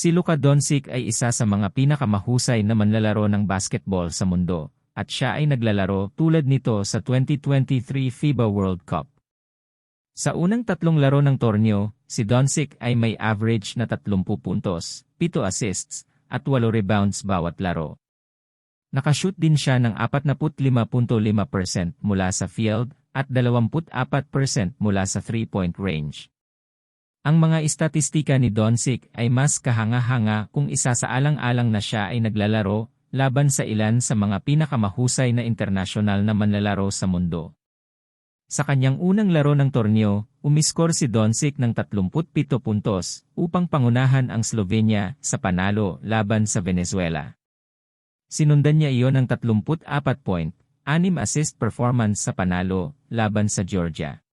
Si Luka Doncic ay isa sa mga pinakamahusay na manlalaro ng basketball sa mundo, at siya ay naglalaro tulad nito sa 2023 FIBA World Cup. Sa unang tatlong laro ng torneo, si Doncic ay may average na 30 puntos, 7 assists, at 8 rebounds bawat laro. Nakashoot din siya ng 45.5% mula sa field at 24% mula sa three-point range. Ang mga istatistika ni Doncic ay mas kahanga-hanga kung isasaalang-alang na siya ay naglalaro laban sa ilan sa mga pinakamahusay na internasyonal na manlalaro sa mundo. Sa kanyang unang laro ng torneo, umiskor si Doncic ng 37 puntos upang pangunahan ang Slovenia sa panalo laban sa Venezuela. Sinundan niya iyon ng 34 point, 6 assist performance sa panalo laban sa Georgia.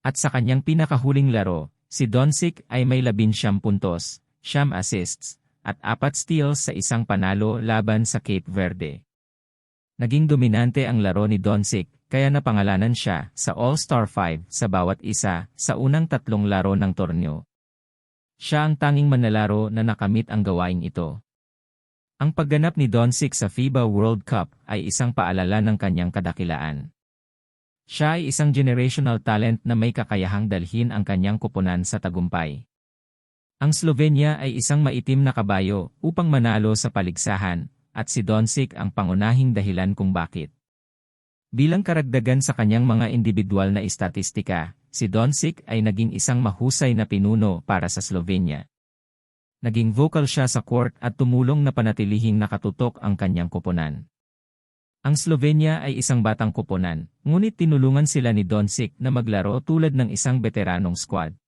At sa kanyang pinakahuling laro, Si Doncic ay may 11 puntos, siyam assists, at apat steals sa isang panalo laban sa Cape Verde. Naging dominante ang laro ni Doncic, kaya napangalanan siya sa All-Star 5 sa bawat isa sa unang tatlong laro ng torneo. Siya ang tanging manlalaro na nakamit ang gawaing ito. Ang pagganap ni Doncic sa FIBA World Cup ay isang paalala ng kanyang kadakilaan. Siya ay isang generational talent na may kakayahang dalhin ang kanyang kupunan sa tagumpay. Ang Slovenia ay isang maitim na kabayo upang manalo sa paligsahan, at si Doncic ang pangunahing dahilan kung bakit. Bilang karagdagan sa kanyang mga individual na istatistika, si Doncic ay naging isang mahusay na pinuno para sa Slovenia. Naging vocal siya sa court at tumulong na panatilihing nakatutok ang kanyang kupunan. Ang Slovenia ay isang batang koponan, ngunit tinulungan sila ni Doncic na maglaro tulad ng isang veteranong squad.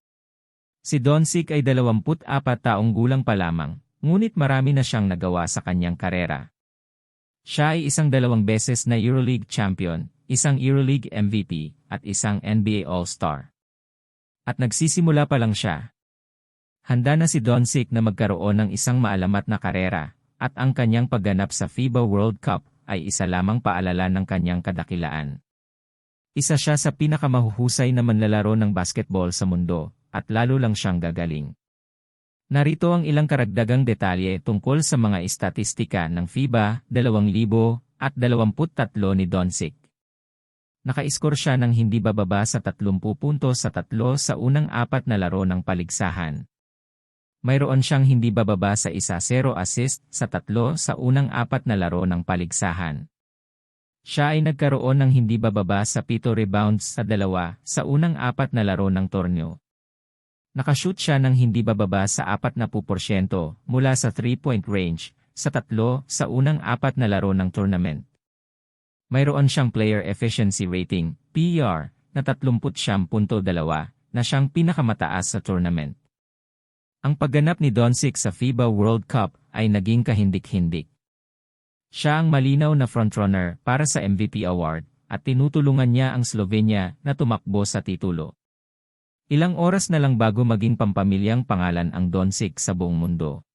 Si Doncic ay 24 taong gulang pa lamang, ngunit marami na siyang nagawa sa kanyang karera. Siya ay isang dalawang beses na EuroLeague champion, isang EuroLeague MVP, at isang NBA All-Star. At nagsisimula pa lang siya. Handa na si Doncic na magkaroon ng isang maalamat na karera, at ang kanyang pagganap sa FIBA World Cup ay isa lamang paalala ng kanyang kadakilaan. Isa siya sa pinakamahuhusay na manlalaro ng basketball sa mundo, at lalo lang siyang gagaling. Narito ang ilang karagdagang detalye tungkol sa mga istatistika ng FIBA 2023 ni Doncic. Nakaiskor siya ng hindi bababa sa 30 puntos sa tatlo sa unang apat na laro ng paligsahan mayroon siyang hindi bababa sa isa 0 assist sa tatlo sa unang apat na laro ng paligsahan. Siya ay nagkaroon ng hindi bababa sa 7 rebounds sa dalawa sa unang apat na laro ng torneo. Nakashoot siya ng hindi bababa sa 40% mula sa 3-point range sa tatlo sa unang apat na laro ng tournament. Mayroon siyang player efficiency rating, PER, na 30.2 na siyang pinakamataas sa tournament. Ang pagganap ni Doncic sa FIBA World Cup ay naging kahindik-hindik. Siya ang malinaw na frontrunner para sa MVP award at tinutulungan niya ang Slovenia na tumakbo sa titulo. Ilang oras na lang bago maging pampamilyang pangalan ang Doncic sa buong mundo.